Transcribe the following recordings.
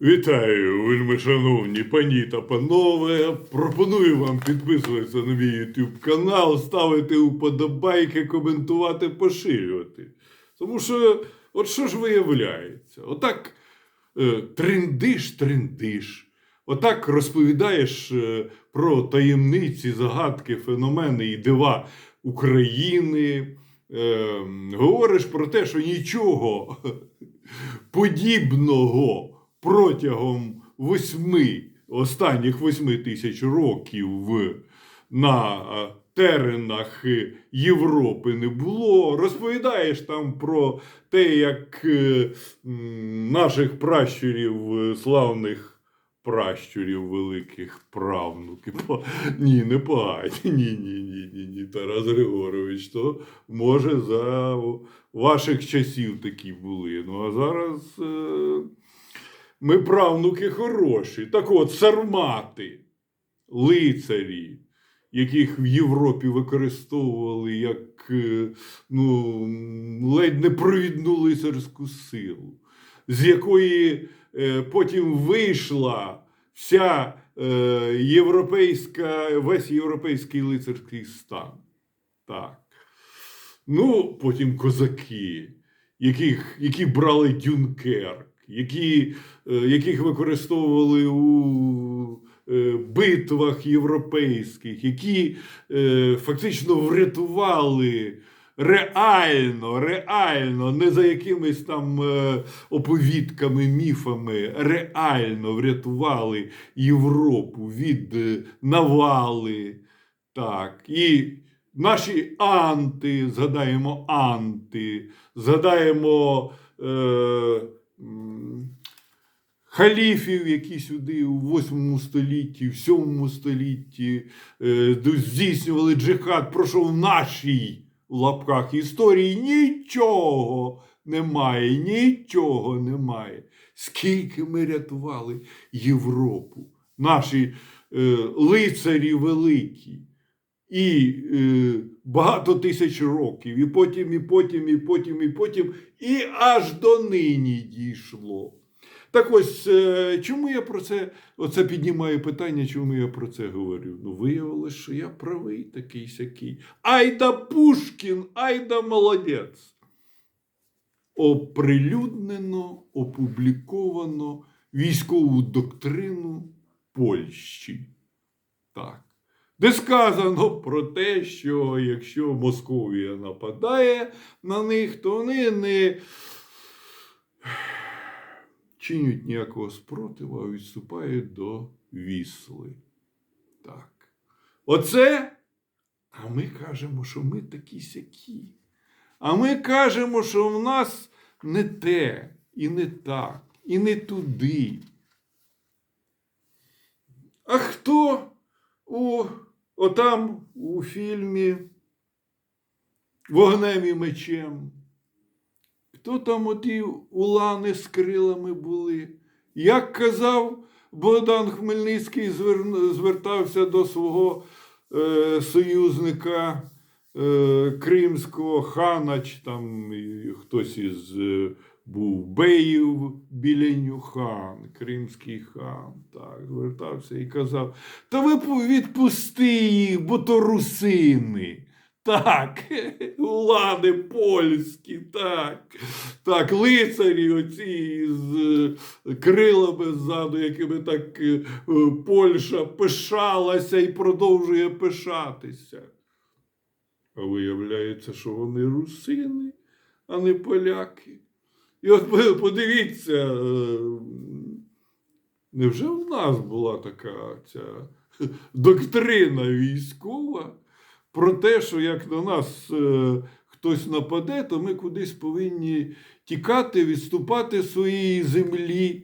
Вітаю, вельми шановні пані та панове. Пропоную вам підписуватися на мій YouTube канал, ставити уподобайки, коментувати, поширювати. Тому що, от що ж виявляється? Отак е, трендиш, трендиш. Отак розповідаєш е, про таємниці, загадки, феномени і дива України. Е, говориш про те, що нічого подібного протягом восьми, останніх восьми тисяч років на е, теренах Європи не було. Розповідаєш там про те, як е, наших пращурів, е, славних пращурів великих правнуки. По- Ні, не погані. Ні, ні, ні, ні, ні. Тарас Григорович, то може за ваших часів такі були. Ну а зараз е, ми правнуки хороші. Так от, сармати, лицарі, яких в Європі використовували як е, ну, ледь не провідну лицарську силу, з якої е, потім вийшла вся е, європейська, весь європейський лицарський стан. Так. Ну, потім козаки, яких, які брали Дюнкерк, які, е, яких використовували у е, битвах європейських, які е, фактично врятували реально, реально, не за якимись там оповідками, міфами, реально врятували Європу від навали. Так, і наші анти, згадаємо анти, згадаємо халіфів, які сюди у 8 столітті, в 7 столітті е, здійснювали джихад, про що в нашій в лапках історії нічого немає, нічого немає. Скільки ми рятували Європу, наші е, лицарі великі. І е, багато тисяч років, і потім, і потім, і потім, і потім, і аж до нині дійшло. Так ось, е, чому я про це оце піднімаю питання, чому я про це говорю? Ну, виявилось, що я правий такий сякий. Айда Пушкін, айда молодець. Оприлюднено, опубліковано військову доктрину Польщі. Так. Де сказано про те, що якщо Московія нападає на них, то вони не чинять ніякого спротиву, а відступають до Вісли. Так. Оце. А ми кажемо, що ми такі сякі. А ми кажемо, що в нас не те, і не так, і не туди. А хто у, отам у фільмі Вогнем і мечем? Хто там оті улани з крилами були? Як казав Богдан Хмельницький, звертався до свого е, союзника е, кримського хана, чи там хтось із е, був Беїв біля хан, кримський хан. Так, звертався і казав: Та ви відпусти їх, бо то русини. Так, улани польські, так. Так, лицарі оці з е, крилами ззаду, якими так е, Польща пишалася і продовжує пишатися. А виявляється, що вони русини, а не поляки. І от подивіться, е, невже в нас була така ця доктрина військова про те, що як на нас е, хтось нападе, то ми кудись повинні тікати, відступати з своєї землі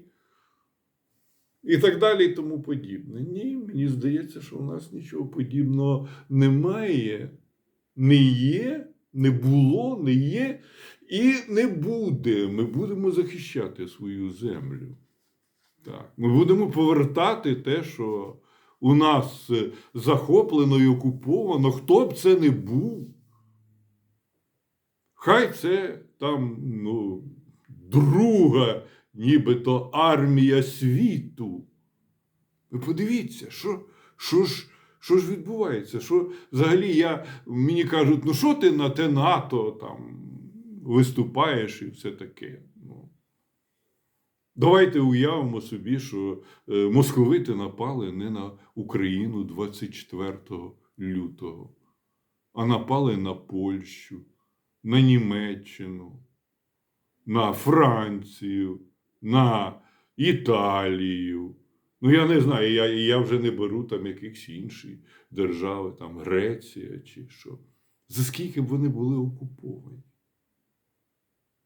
і так далі, і тому подібне. Ні, мені здається, що у нас нічого подібного немає, не є, не було, не є і не буде. Ми будемо захищати свою землю. Так. Ми будемо повертати те, що у нас захоплено і окуповано, хто б це не був. Хай це там ну, друга нібито армія світу. Ви подивіться, що, що, ж, що ж відбувається? Що взагалі я, мені кажуть, ну що ти на те НАТО там виступаєш і все таке. Ну, давайте уявимо собі, що е, московити напали не на Україну 24 лютого, а напали на Польщу, на Німеччину, на Францію, на Італію. Ну, я не знаю, я, я вже не беру там якихось інші держави, там Греція чи що. За скільки б вони були окуповані?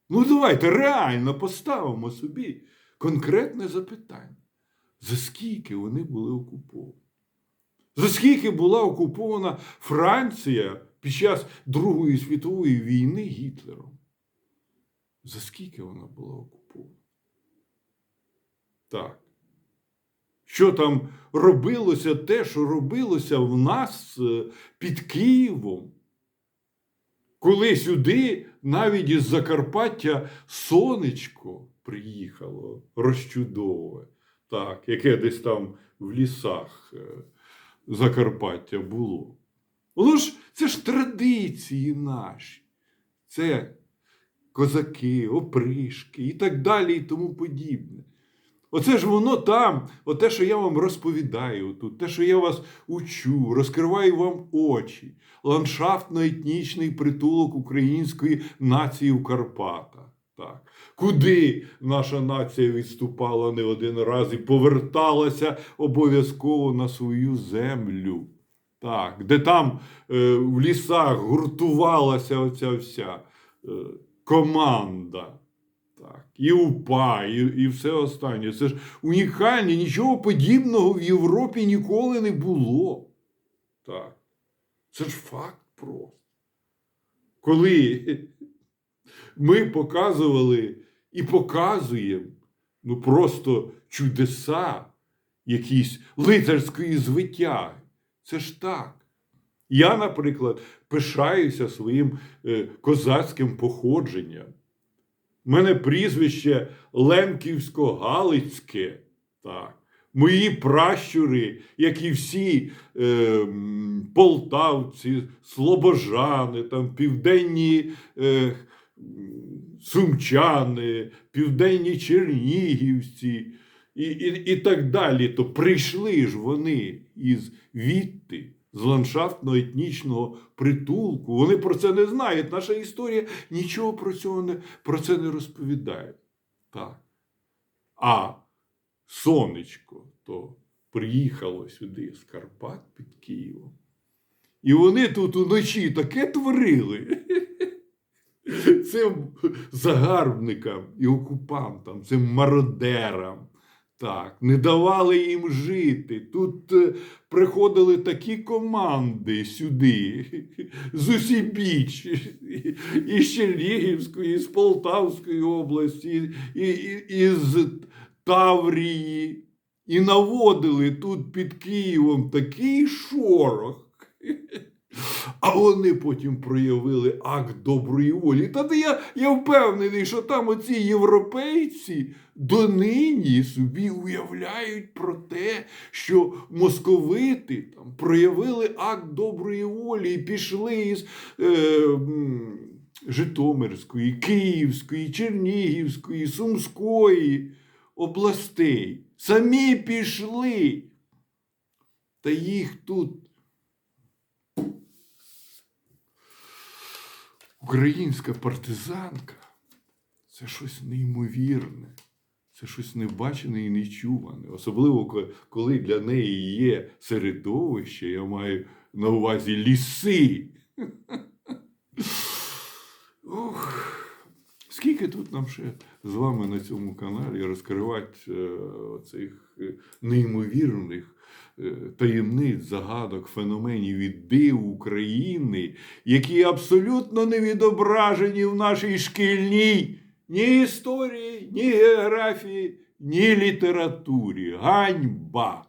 Ну, давайте реально поставимо собі конкретне запитання. За скільки вони були окуповані? За скільки була окупована Франція під час Другої світової війни Гітлером? За скільки вона була окупована? Так. Що там робилося те, що робилося в нас е, під Києвом? Коли сюди навіть із Закарпаття сонечко приїхало розчудове, так, яке десь там в лісах е, Закарпаття було. Воно ж це ж традиції наші. Це козаки, опришки і так далі, і тому подібне. Оце ж воно там, оте, що я вам розповідаю тут, те, що я вас учу, розкриваю вам очі, ландшафтно-етнічний притулок української нації в Карпатах. Так. Куди наша нація відступала не один раз і поверталася обов'язково на свою землю. Так, де там е, в лісах гуртувалася оця вся е, команда. Так, і УПА, і, і все останнє. Це ж унікальне, нічого подібного в Європі ніколи не було. Так. Це ж факт просто. Коли ми показували і показуємо ну просто чудеса якісь лицарської звитяги. Це ж так. Я, наприклад, пишаюся своїм е, козацьким походженням. Мене прізвище Лемківсько-Галицьке. Так. Мої пращури, як і всі е, полтавці, слобожани, там, південні е, сумчани, південні чернігівці і, і, і так далі. То прийшли ж вони із відти, з ландшафтно-етнічного притулку. Вони про це не знають. Наша історія нічого про, цього не, про це не розповідає. Так. А сонечко то приїхало сюди з Карпат під Києвом. І вони тут уночі таке творили. Цим загарбникам і окупантам, цим мародерам. Так, не давали їм жити. Тут е, приходили такі команди сюди, з усібіч, і з Чернігівської, і з Полтавської області, і, і, і з Таврії, і наводили тут під Києвом такий шорох. А вони потім проявили акт доброї волі. Та я, я впевнений, що там оці європейці донині собі уявляють про те, що московити там проявили акт доброї волі і пішли із е, Житомирської, Київської, Чернігівської, Сумської областей. Самі пішли. Та їх тут. Українська партизанка це щось неймовірне, це щось небачене і нечуване. Особливо, коли для неї є середовище, я маю на увазі ліси. Ох, скільки тут нам ще з вами на цьому каналі розкривати е, цих е, неймовірних е, таємниць, загадок, феноменів і див України, які абсолютно не відображені в нашій шкільній ні історії, ні географії, ні літературі. Ганьба!